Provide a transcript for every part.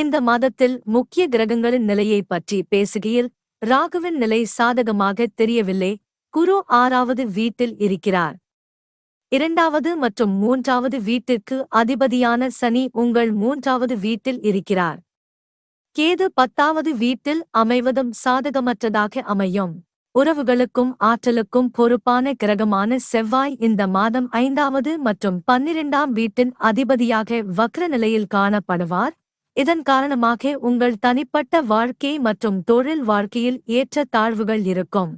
இந்த மாதத்தில் முக்கிய கிரகங்களின் நிலையை பற்றி பேசுகையில் ராகுவின் நிலை சாதகமாக தெரியவில்லை. குரு ஆறாவது வீட்டில் இருக்கிறார். இரண்டாவது மற்றும் மூன்றாவது வீட்டிற்கு அதிபதியான சனி உங்கள் மூன்றாவது வீட்டில் இருக்கிறார். கேது பத்தாவது வீட்டில் அமைவதும் சாதகமற்றதாக அமையும். உறவுகளுக்கும் ஆற்றலுக்கும் பொறுப்பான கிரகமான செவ்வாய் இந்த மாதம் ஐந்தாவது மற்றும் பன்னிரெண்டாம் வீட்டின் அதிபதியாக வக்ர நிலையில் காணப்படுவார். இதன் காரணமாக உங்கள் தனிப்பட்ட வாழ்க்கை மற்றும் தொழில் வாழ்க்கையில் ஏற்ற தாழ்வுகள் இருக்கும்.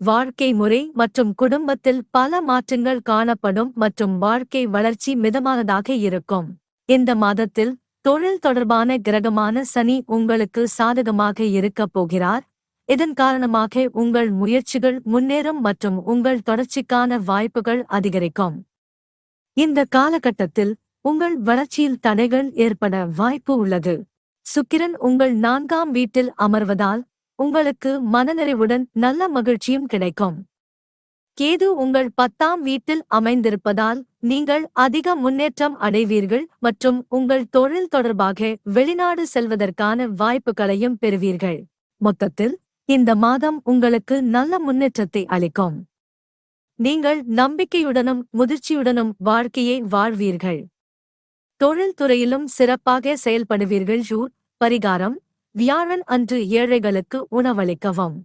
வாழ்க்கை முறை மற்றும் குடும்பத்தில் பல மாற்றங்கள் காணப்படும் மற்றும் வாழ்க்கை வளர்ச்சி மிதமானதாக இருக்கும். இந்த மாதத்தில் தொழில் தொடர்பான கிரகமான சனி உங்களுக்கு சாதகமாக இருக்கப் போகிறார். இதன் காரணமாக உங்கள் முயற்சிகள் முன்னேறும் மற்றும் உங்கள் தொடர்ச்சிக்கான வாய்ப்புகள் அதிகரிக்கும். இந்த காலகட்டத்தில் உங்கள் வளர்ச்சியில் தடைகள் ஏற்பட வாய்ப்பு உள்ளது. சுக்கிரன் உங்கள் நான்காம் வீட்டில் அமர்வதால் உங்களுக்கு மனநிறைவுடன் நல்ல மகிழ்ச்சியும் கிடைக்கும். கேது உங்கள் பத்தாம் வீட்டில் அமைந்திருப்பதால் நீங்கள் அதிக முன்னேற்றம் அடைவீர்கள் மற்றும் உங்கள் தொழில் தொடர்பாக வெளிநாடு செல்வதற்கான வாய்ப்புகளையும் பெறுவீர்கள். மொத்தத்தில் இந்த மாதம் உங்களுக்கு நல்ல முன்னேற்றத்தை அளிக்கும். நீங்கள் நம்பிக்கையுடனும் முதிர்ச்சியுடனும் வாழ்க்கையை வாழ்வீர்கள். தொழில்துறையிலும் சிறப்பாக செயல்படுவீர்கள் ஜூர் பரிகாரம் வியாழன் அன்று ஏழைகளுக்கு உணவளிக்கவும்.